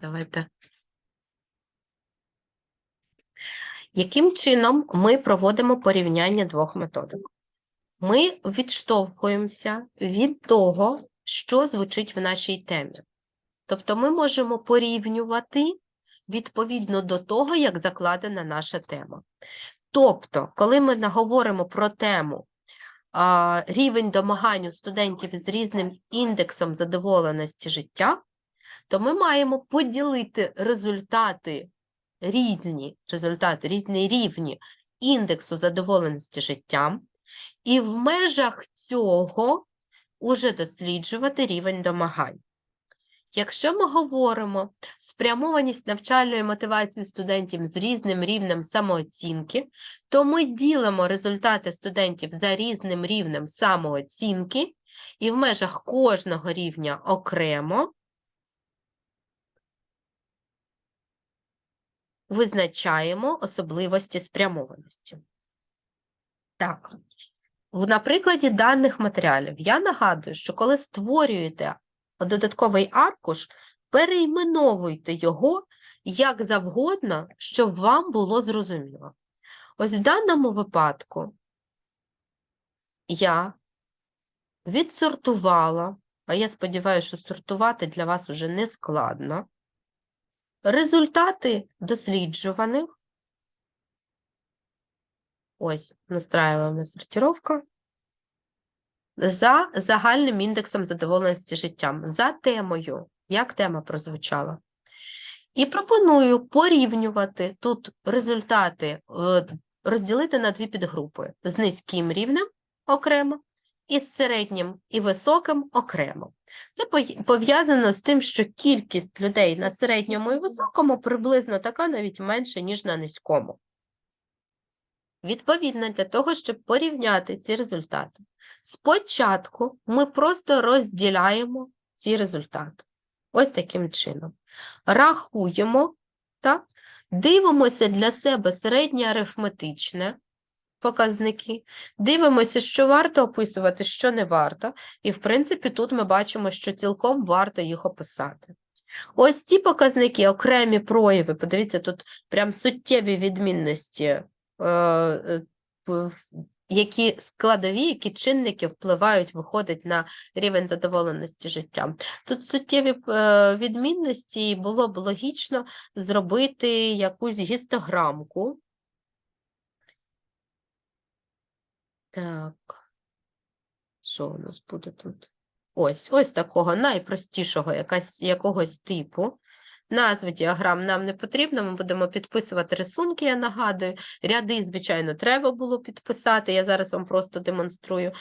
давайте. Яким чином ми проводимо порівняння двох методик? Ми відштовхуємося від того, що звучить в нашій темі. Тобто ми можемо порівнювати відповідно до того, як закладена наша тема. Тобто, коли ми наговоримо про тему рівень домагань у студентів з різним індексом задоволеності життя, то ми маємо поділити результати різні, результати, різні рівні індексу задоволеності життям, і в межах цього уже досліджувати рівень домагань. Якщо ми говоримо спрямованість навчальної мотивації студентів з різним рівнем самооцінки, то ми ділимо результати студентів за різним рівнем самооцінки, і в межах кожного рівня окремо визначаємо особливості спрямованості. Так, на прикладі даних матеріалів я нагадую, що коли створюєте додатковий аркуш, перейменовуйте його як завгодно, щоб вам було зрозуміло. Ось в даному випадку я відсортувала, а я сподіваюся, що сортувати для вас уже не складно. Результати досліджуваних. Ось, настраюємо сортировка. За загальним індексом задоволеності життям, за темою, як тема прозвучала. І пропоную порівнювати тут результати, е, розділити на дві підгрупи з низьким рівнем окремо і з середнім і високим окремо. Це пов'язано з тим, що кількість людей на середньому і високому приблизно така, навіть менше, ніж на низькому. Відповідно, для того, щоб порівняти ці результати, спочатку ми просто розділяємо ці результати. Ось таким чином. Рахуємо, так? дивимося для себе середнє арифметичне показники, дивимося, що варто описувати, що не варто, і, в принципі, тут ми бачимо, що цілком варто їх описати. Ось ці показники, окремі прояви, подивіться, тут прям суттєві відмінності, е, е, які складові, які чинники впливають, виходить на рівень задоволеності життям. Тут суттєві е, відмінності, і було б логічно зробити якусь гістограмку. Так. Що у нас буде тут? Ось, ось такого найпростішого якась, якогось типу. Назви діаграм нам не потрібно, ми будемо підписувати рисунки, я нагадую. Ряди, звичайно, треба було підписати, я зараз вам просто демонструю.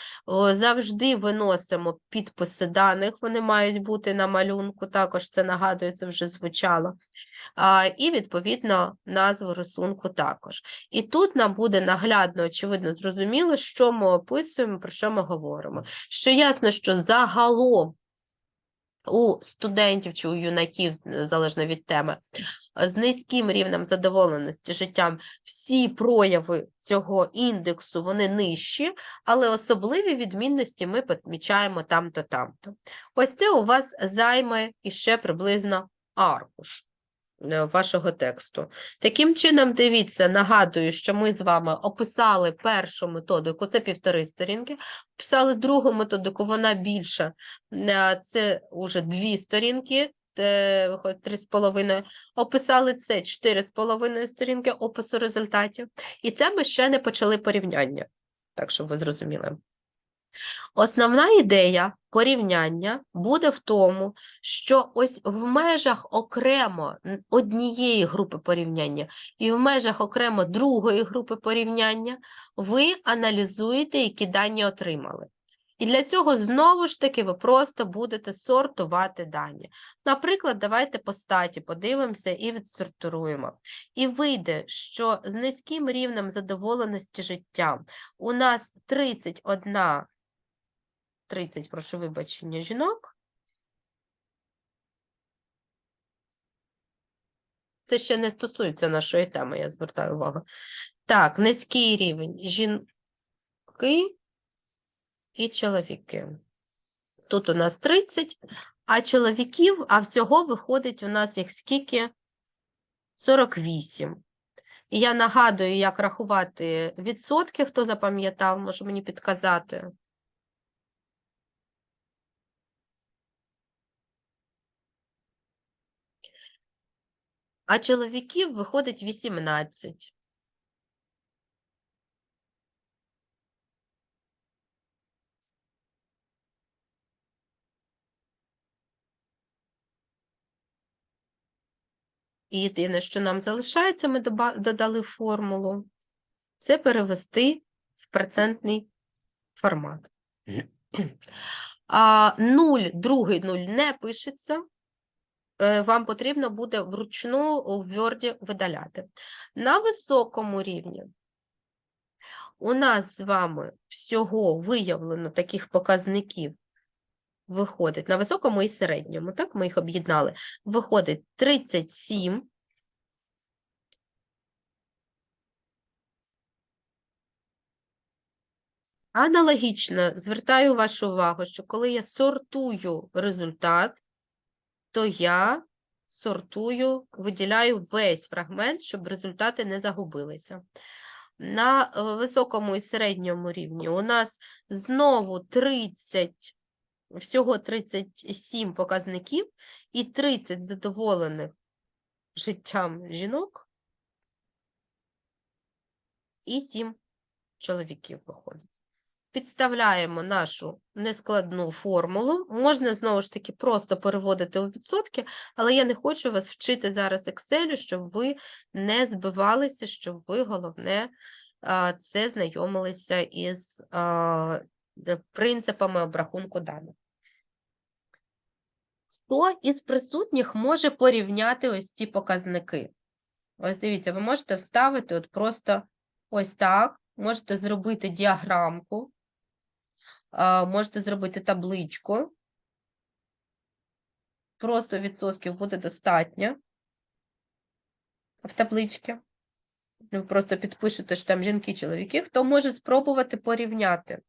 Завжди виносимо підписи даних, вони мають бути на малюнку, також це нагадую, це вже звучало. І, відповідно, назву рисунку також. І тут нам буде наглядно, очевидно, зрозуміло, що ми описуємо, про що ми говоримо. Що ясно, що загалом у студентів чи у юнаків, залежно від теми, з низьким рівнем задоволеності життям, всі прояви цього індексу вони нижчі, але особливі відмінності ми помічаємо там-то, там-то. Ось це у вас займе іще приблизно аркуш е, вашого тексту. Таким чином, дивіться, нагадую, що ми з вами описали першу методику, це півтори сторінки, описали другу методику, вона більша, е, це вже дві сторінки, е, три з половиною. Описали це чотири з половиною сторінки опису результатів. І це ми ще не почали порівняння, так щоб ви зрозуміли. Основна ідея порівняння буде в тому, що ось в межах окремо однієї групи порівняння і в межах окремо другої групи порівняння ви аналізуєте, які дані отримали. І для цього знову ж таки ви просто будете сортувати дані. Наприклад, давайте по статі подивимося і відсортуємо. І вийде, що з низьким рівнем задоволеності життям у нас 31 30, прошу вибачення, жінок. Це ще не стосується нашої теми, я звертаю увагу. Так, низький рівень жінки і чоловіки. Тут у нас 30, А чоловіків, а всього виходить у нас їх скільки? 48. І я нагадую, як рахувати відсотки, хто запам'ятав, може мені підказати. А чоловіків виходить 18. І єдине, що нам залишається, ми додали формулу, це перевести в процентний формат. А 0, другий 0 не пишеться. Е, Вам потрібно буде вручну у Word видаляти. На високому рівні у нас з вами всього виявлено таких показників виходить на високому і середньому, так, ми їх об'єднали. Виходить 37. Аналогічно звертаю вашу увагу, що коли я сортую результат, то я сортую, виділяю весь фрагмент, щоб результати не загубилися. На е, високому і середньому рівні у нас знову 30, всього 37 показників і 30 задоволених життям жінок і 7 чоловіків виходить. Підставляємо нашу нескладну формулу. Можна знову ж таки просто переводити у відсотки, але я не хочу вас вчити зараз Excel, щоб ви не збивалися, щоб ви, головне, це знайомилися із принципами обрахунку даних. Хто із присутніх може порівняти ось ці показники? Ось дивіться, ви можете вставити от просто ось так, можете зробити діаграмку, можете зробити табличку. Просто відсотків буде достатньо в табличці. Ви просто підпишете, що там жінки, чоловіки. Хто може спробувати порівняти?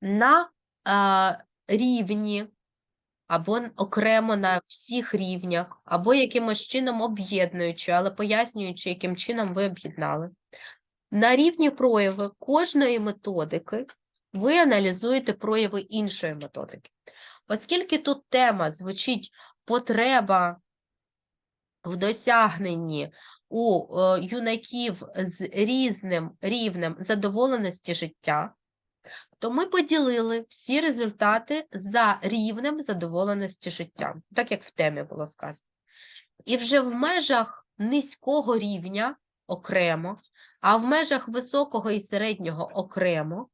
На а, рівні або окремо на всіх рівнях, або якимось чином об'єднуючи, але пояснюючи, яким чином ви об'єднали. На рівні прояви кожної методики ви аналізуєте прояви іншої методики. Оскільки тут тема звучить потреба в досягненні у е, юнаків з різним рівнем задоволеності життя, то ми поділили всі результати за рівнем задоволеності життя, так як в темі було сказано. І вже в межах низького рівня окремо, а в межах високого і середнього окремо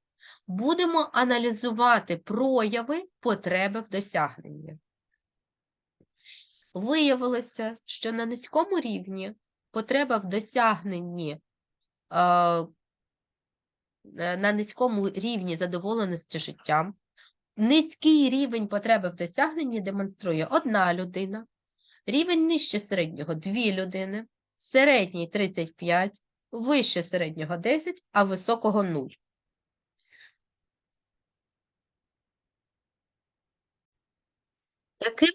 будемо аналізувати прояви потреби в досягненні. Виявилося, що на низькому рівні потреба в досягненні е, на низькому рівні задоволеності життям. Низький рівень потреби в досягненні демонструє одна людина, рівень нижче середнього дві людини, середній 35, вище середнього 10, а високого 0. Таким,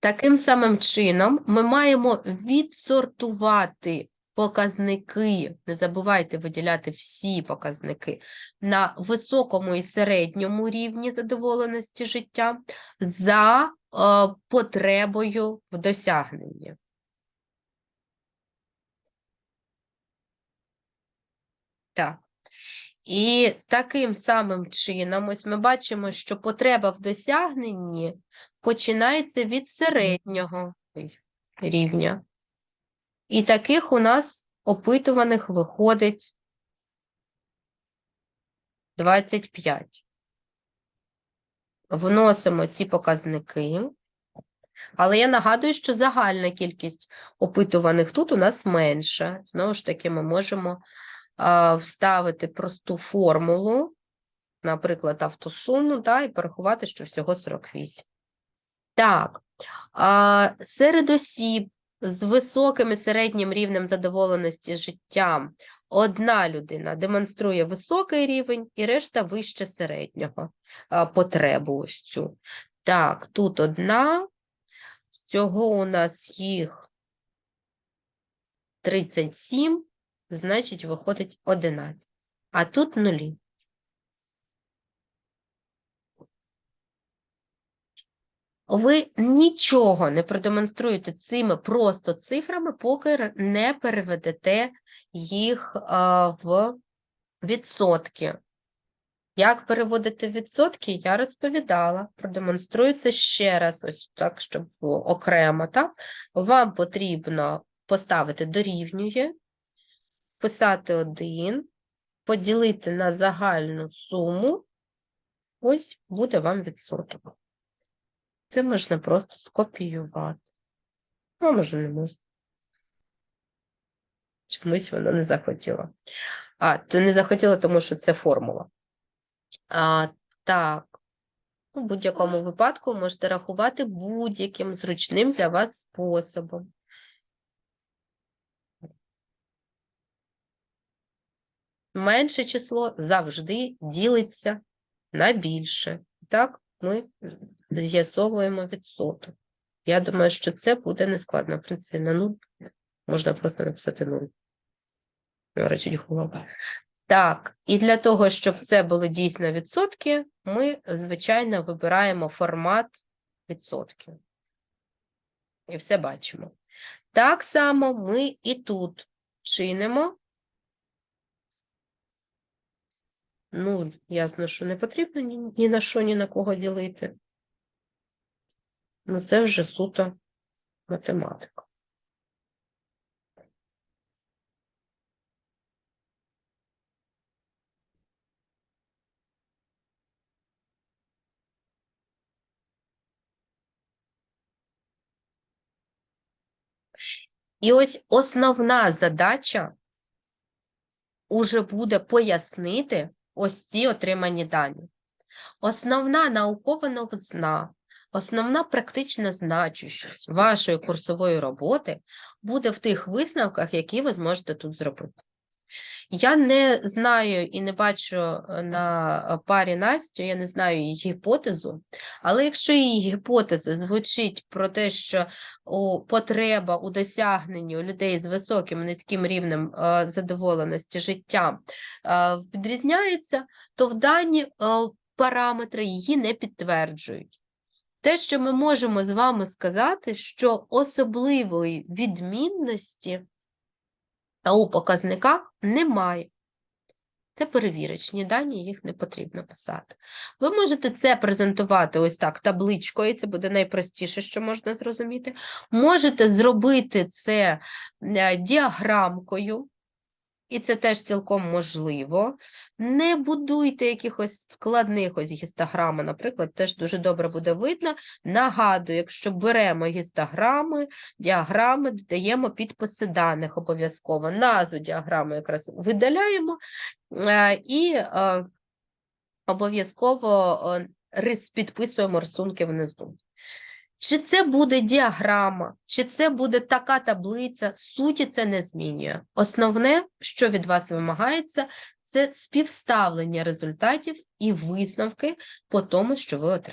таким самим чином ми маємо відсортувати показники, не забувайте виділяти всі показники на високому і середньому рівні задоволеності життя за е, потребою в досягненні. Так. І таким самим чином, ось ми бачимо, що потреба в досягненні починається від середнього рівня. І таких у нас опитуваних виходить 25. Вносимо ці показники. Але я нагадую, що загальна кількість опитуваних тут у нас менша. Знову ж таки, ми можемо вставити просту формулу, наприклад, автосуму, да, і порахувати, що всього 48. Так, серед осіб, з високим і середнім рівнем задоволеності життям одна людина демонструє високий рівень, і решта вище середнього потребу. Так, тут одна, всього у нас їх 37, значить, виходить 11. А тут нулі. Ви нічого не продемонструєте цими просто цифрами, поки не переведете їх в відсотки. Як переводити відсотки, я розповідала. Продемонструю це ще раз, ось так, щоб було окремо. Так? Вам потрібно поставити дорівнює, вписати 1, поділити на загальну суму. Ось буде вам відсоток. Це можна просто скопіювати. Ну, може, не можна. Чомусь воно не захотіло. А, то не захотіло, тому що це формула. А, так. У будь-якому випадку можете рахувати будь-яким зручним для вас способом. Менше число завжди ділиться на більше. Так, ми з'ясовуємо відсоток. Я думаю, що це буде нескладно. В принципі, можна просто написати нуль. Речить голова. Так, і для того, щоб це були дійсно відсотки, ми, звичайно, вибираємо формат відсотків. І все бачимо. Так само ми і тут чинимо. Ну, ясно, що не потрібно ні, ні на що, ні на кого ділити. Ну, це вже суто математика. І ось основна задача уже буде пояснити ось ці отримані дані. Основна наукова новизна, основна практична значущість вашої курсової роботи буде в тих висновках, які ви зможете тут зробити. Я не знаю і не бачу е, на е, парі Настю, я не знаю її гіпотезу, але якщо її гіпотеза звучить про те, що потреба у досягненні людей з високим низьким рівнем е, задоволеності життям е, відрізняється, то в дані параметри її не підтверджують. Те, що ми можемо з вами сказати, що особливої відмінності у показниках немає. Це перевірочні дані, їх не потрібно писати. Ви можете це презентувати ось так табличкою, це буде найпростіше, що можна зрозуміти. Можете зробити це е, діаграмкою, і це теж цілком можливо. Не будуйте якихось складних ось гістограми, наприклад, теж дуже добре буде видно. Нагадую, якщо беремо гістограми, діаграми, додаємо підписи даних обов'язково. Назву діаграми якраз видаляємо е, і е, обов'язково е, підписуємо рисунки внизу. Чи це буде діаграма, чи це буде така таблиця, суті це не змінює. Основне, що від вас вимагається, це співставлення результатів і висновки по тому, що ви отримали.